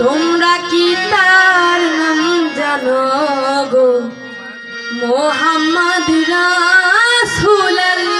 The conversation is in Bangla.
তোমরা কি তার নাম জানো গো? মোহাম্মদ রাসুলাল্লাহ